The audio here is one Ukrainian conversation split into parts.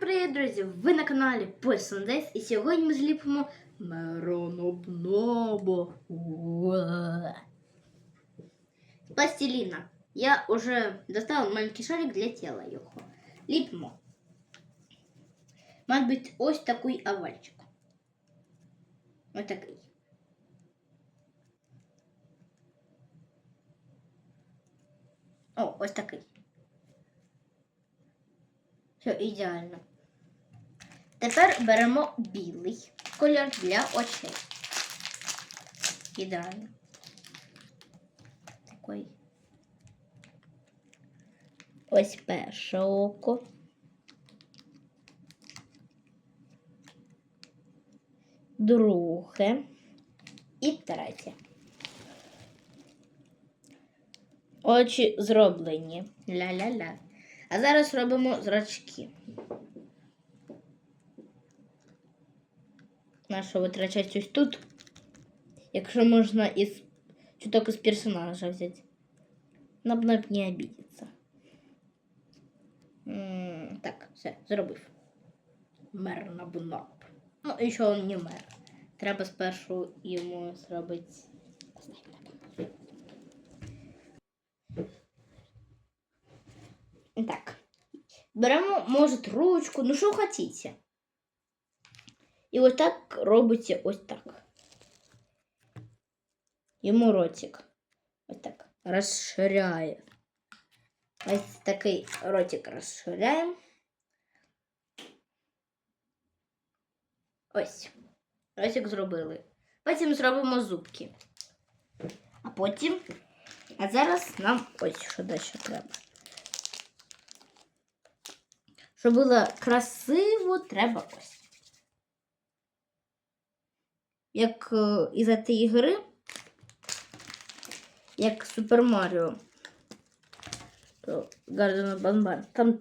привіт, друзі! Ви на каналі Пойсондес і сьогодні ми зліпимо Меронобнобо. Пластиліна. Я вже достала маленький шарик для тіла його. Ліпимо. Має бути ось такий овальчик. Ось такий. О, ось такий. Все ідеально. Тепер беремо білий колір для очей. Ідеально. Такий. Ось перше око. Друге і третє. Очі зроблені. Ля-ля-ля. А зараз робимо зрачки. Нащо витрачати ось тут? Якщо можна із чуток із персонажа взяти. Наб-наб не обидеться. М, Так, все, зробив. Мер наб-наб. Ну, і що він не мер. Треба спершу йому зробити. Так. Беремо, може, ручку, ну що хочете. І ось так робиться ось так. Йому ротик. Ось так. Розширяє. Ось такий ротик розширяємо. Ось. Ротик зробили. Потім зробимо зубки. А потім. А зараз нам ось що далі треба. Щоб було красиво, треба ось. Як е, із цієї гри, як Супер Маріо. То of Banban. Там,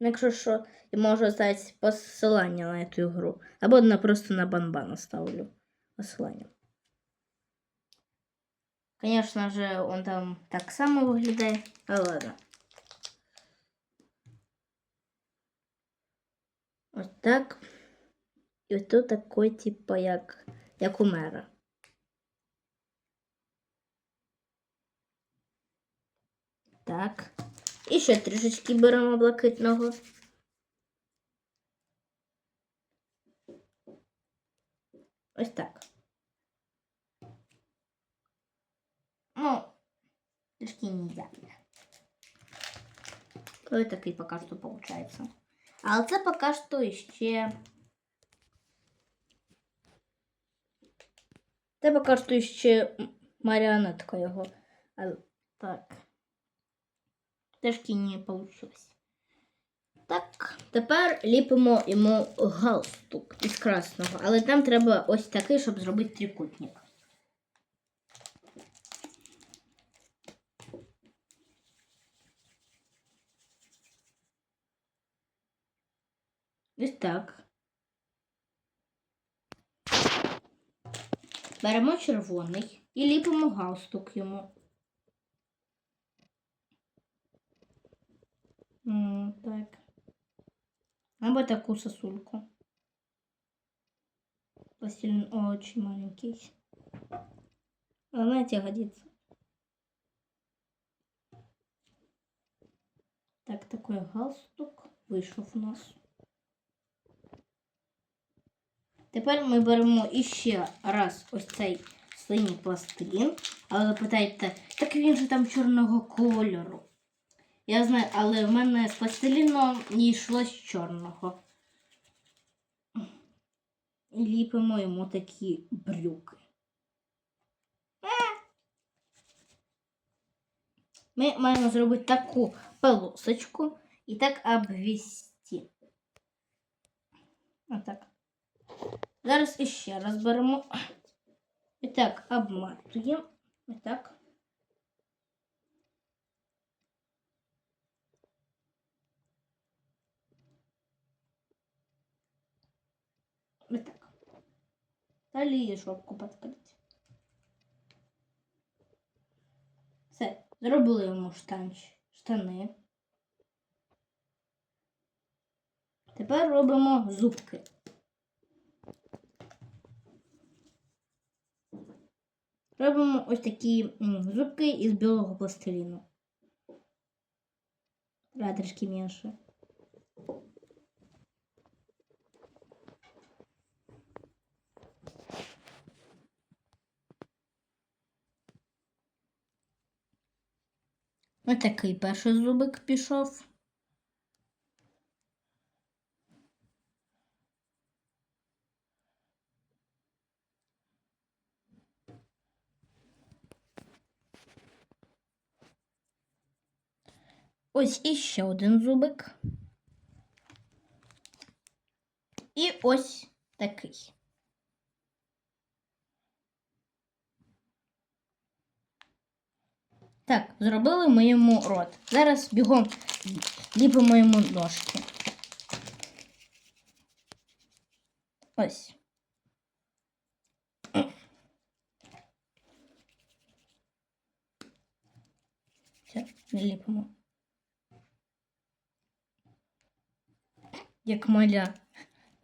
якщо що, я можу оставити посилання на цю гру. Або на просто на Банбан оставлю посилання. Конечно же, он там так само виглядає, але ладно. Ось так. І ось тут такий, типу, як, як у. Так. І ще трішечки беремо блакитного. Ось так. Ну, трішки не ідеально. Ось такий поки що виходить. Але це поки що ще. Поки що ще маріонетка його. А, так. Трішки не вийшло. Так, тепер ліпимо йому галстук із красного, але там треба ось такий, щоб зробити трикутник. Ось так. Беремо червоний і ліпимо галстук йому. Так. Або таку сосульку. Пластилин очень маленький. А знаете, годится. Так, такой галстук вийшов у нас. Тепер ми беремо іще раз ось цей синій пластилін. Але ви питаєте, так він же там чорного кольору. Я знаю, але в мене з пластиліном не йшло з чорного. І ліпимо йому такі брюки. Ми маємо зробити таку полосочку і так обвести. Отак. Зараз іще раз беремо. І так, обматуємо. І так. Ось так. Далі шопку підкрити. Все, зробили йому штанч, штани. Тепер робимо зубки. Робимо ось такі м, зубки із білого пластиліну. Треба трішки менше. Ось такий перший зубик пішов. Ось іще один зубик. І ось такий. Так, зробили ми йому рот. Зараз бігом ліпимо йому ножки. Ось. Все, ліпимо. Як маля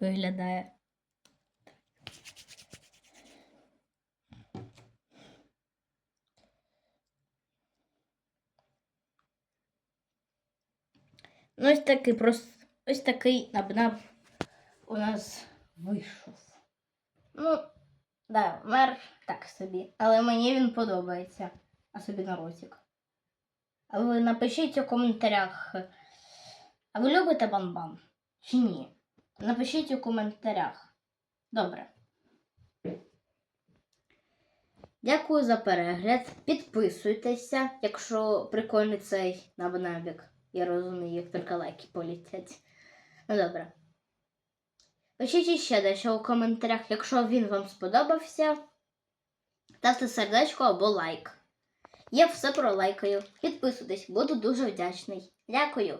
виглядає. Ну, ось такий просто ось такий набнаб у нас вийшов. Ну, да, мер так собі. Але мені він подобається. На ротик. А ви напишіть у коментарях. А ви любите бан-бан? Чи ні? Напишіть у коментарях. Добре. Дякую за перегляд. Підписуйтеся, якщо прикольний цей набнабік. Я розумію, як тільки лайки полетять. Ну добре. Пишіть ще дещо у коментарях, якщо він вам сподобався. Ставте сердечко або лайк. Я все пролайкаю. Підписуйтесь, буду дуже вдячний. Дякую.